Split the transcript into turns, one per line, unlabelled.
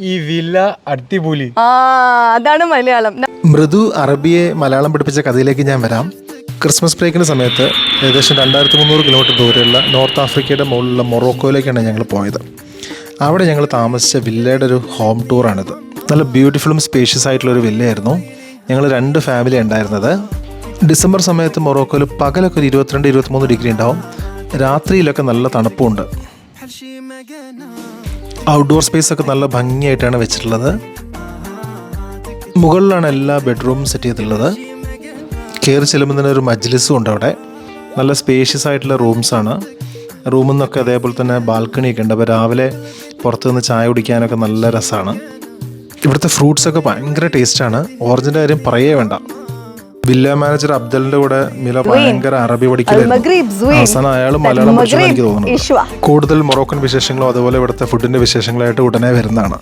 ഈ വില്ല അടിപൊളി.
ആ അതാണ് മലയാളം.
മൃദു അറബിയെ മലയാളം പഠിപ്പിച്ച കഥയിലേക്ക് ഞാൻ വരാം. ക്രിസ്മസ് ബ്രേക്കിന് സമയത്ത് ഏകദേശം രണ്ടായിരത്തി മുന്നൂറ് കിലോമീറ്റർ ദൂരെയുള്ള നോർത്ത് ആഫ്രിക്കയുടെ മുകളിലുള്ള മൊറോക്കോയിലേക്കാണ് ഞങ്ങൾ പോയത്. അവിടെ ഞങ്ങൾ താമസിച്ച വില്ലയുടെ ഒരു ഹോം ടൂറാണിത്. നല്ല ബ്യൂട്ടിഫുള്ളും സ്പേഷ്യസ് ആയിട്ടുള്ള ഒരു വില്ലയായിരുന്നു. ഞങ്ങൾ രണ്ട് ഫാമിലി ഉണ്ടായിരുന്നത്. ഡിസംബർ സമയത്ത് മൊറോക്കോയിൽ പകലൊക്കെ ഒരു ഇരുപത്തിരണ്ട് ഇരുപത്തിമൂന്ന് ഡിഗ്രി ഉണ്ടാവും. രാത്രിയിലൊക്കെ നല്ല തണുപ്പുണ്ട്. ഔട്ട്ഡോർ സ്പേസ് ഒക്കെ നല്ല ഭംഗിയായിട്ടാണ് വെച്ചിട്ടുള്ളത്. മുകളിലാണ് എല്ലാ ബെഡ്റൂമും സെറ്റ് ചെയ്തിട്ടുള്ളത്. കയറി ചെല്ലുമ്പോൾ തന്നെ ഒരു മജ്ലിസും ഉണ്ട് അവിടെ. നല്ല സ്പേഷ്യസ് ആയിട്ടുള്ള റൂംസാണ് റൂമിൽ നിന്നൊക്കെ അതേപോലെ തന്നെ ബാൽക്കണിയൊക്കെ ഉണ്ട്. അപ്പോൾ രാവിലെ പുറത്തു നിന്ന് ചായ കുടിക്കാനൊക്കെ നല്ല രസമാണ് ഇവിടുത്തെ ഫ്രൂട്ട്സൊക്കെ ഭയങ്കര ടേസ്റ്റാണ് ഓറഞ്ചിന്റെ കാര്യം പറയേ വേണ്ട. വില്ല മാനേജർ അബ്ദലിന്റെ കൂടെ മില ഭയങ്കര അറബി പഠിക്കലായിരുന്നു
അയാളും സുവൈൻ.
അവസാനം അയാൾ മലയാളം പഠിച്ചു എനിക്ക് തോന്നുന്നു. കൂടുതൽ മൊറോക്കൻ വിശേഷങ്ങളും അതുപോലെ ഇവിടുത്തെ ഫുഡിന്റെ വിശേഷങ്ങളായിട്ട് ഉടനെ വരുന്നതാണ്